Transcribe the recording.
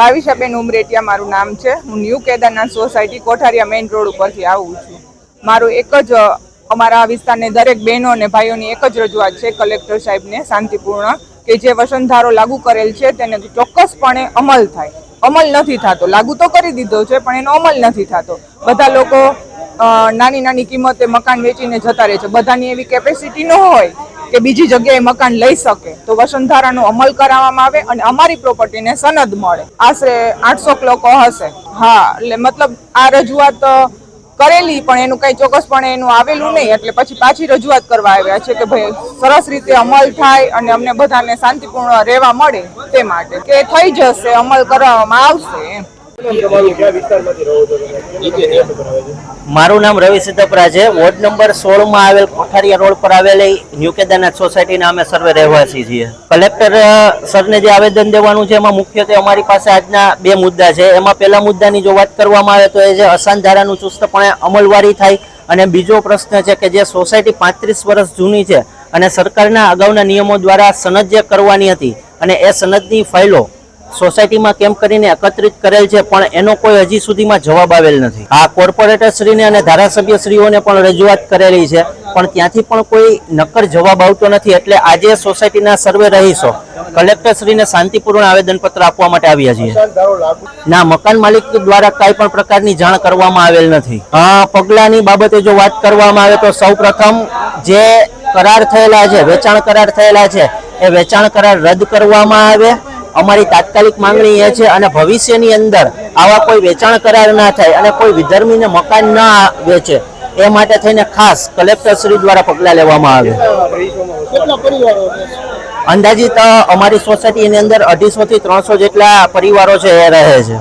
ભાવિશાબેન ઉમરેટિયા મારું નામ છે. હું new Kedarnath society Kothariya main road ઉપરથી આવું છું. મારું એક જ અમારા વિસ્તારની દરેક બહેનો અને ભાઈઓની એક જ રજૂઆત છે કલેક્ટર સાહેબને શાંતિપૂર્ણ કે જે વસંતધારો લાગુ કરેલ છે તેને ચોક્કસપણે અમલ થાય. અમલ નથી થતો. લાગુ તો કરી દીધો છે, પણ એનો અમલ નથી થતો. બધા લોકો નાની નાની કિંમતે મકાન વેચીને જતા રહે છે. બધાની એવી કેપેસિટી ન હોય. કે બીજી જગ્યાએ મકાન લઈ શકે. તો વસંતધારાનો અમલ કરાવવામાં આવે અને અમારી પ્રોપર્ટીને સનદ મળે. આશરે આઠસો લોકો હશે. હા, એટલે મતલબ આ રજૂઆત કરેલી, પણ એનું કઈ ચોક્કસપણે એનું આવેલું નહીં. એટલે પછી પાછી રજૂઆત કરવા આવ્યા છે કે ભાઈ સરસ રીતે અમલ થાય અને અમને બધાને શાંતિપૂર્ણ રહેવા મળે તે માટે. કે થઈ જશે, અમલ કરવામાં આવશે એમ. મારું નામ રવિ સિદ્ધપરા છે. વોર્ડ નંબર સોળમાં આવેલ કોઠારિયા રોડ પર આવેલી ન્યુ કેદારનાથ સોસાયટીના અમે સર્વે રહેવાસી છીએ. કલેક્ટર સરને જે આવેદન દેવાનું છે, એમાં મુખ્યત્વે અમારી પાસે આજના બે મુદ્દા છે. એમાં પહેલા મુદ્દાની જો વાત કરવામાં આવે તો એ છે અસાન ધારાનું ચુસ્તપણે અમલવારી થાય અને બીજો પ્રશ્ન છે કે જે સોસાયટી પાંત્રીસ વર્ષ જૂની છે અને સરકારના અગાઉના નિયમો દ્વારા સનદ જે કરવાની હતી અને એ સનદની ફાઇલો સોસાયટીમાં કેમ કરીને એકત્રિત કરેલ છે, પણ એનો કોઈ હજી સુધીમાં જવાબ આવેલ નથી. આ કોર્પોરેટર શ્રીને અને ધારાસભ્ય શ્રીઓને પણ રજૂઆત કરેલી છે, પણ ત્યાંથી પણ કોઈ નક્કર જવાબ આવતો નથી, એટલે આજે સોસાયટીના સર્વે રહીશો, કલેક્ટર શ્રીને શાંતિપૂર્ણ આવેદનપત્ર આપવા માટે આવ્યા છીએ. ના, મકાન માલિક દ્વારા કઈ પણ પ્રકારની જાણ કરવામાં આવેલ નથી. આ પગલાની બાબતે જો વાત કરવામાં આવે તો સૌપ્રથમ જે કરાર થયેલા છે, વેચાણ કરાર થયેલા છે, એ વેચાણ કરાર રદ કરવામાં આવે. અમારી તાત્કાલિક માંગણી એ છે અને ભવિષ્યની અંદર આવા કોઈ વેચાણ કરાર ના થાય અને કોઈ વિધર્મીને મકાન ના વેચે એ માટે થઈને ખાસ કલેક્ટર શ્રી દ્વારા પગલાં લેવામાં આવે. અંદાજિત અમારી સોસાયટીની અંદર અઢીસો થી ત્રણસો જેટલા પરિવારો છે એ રહે છે.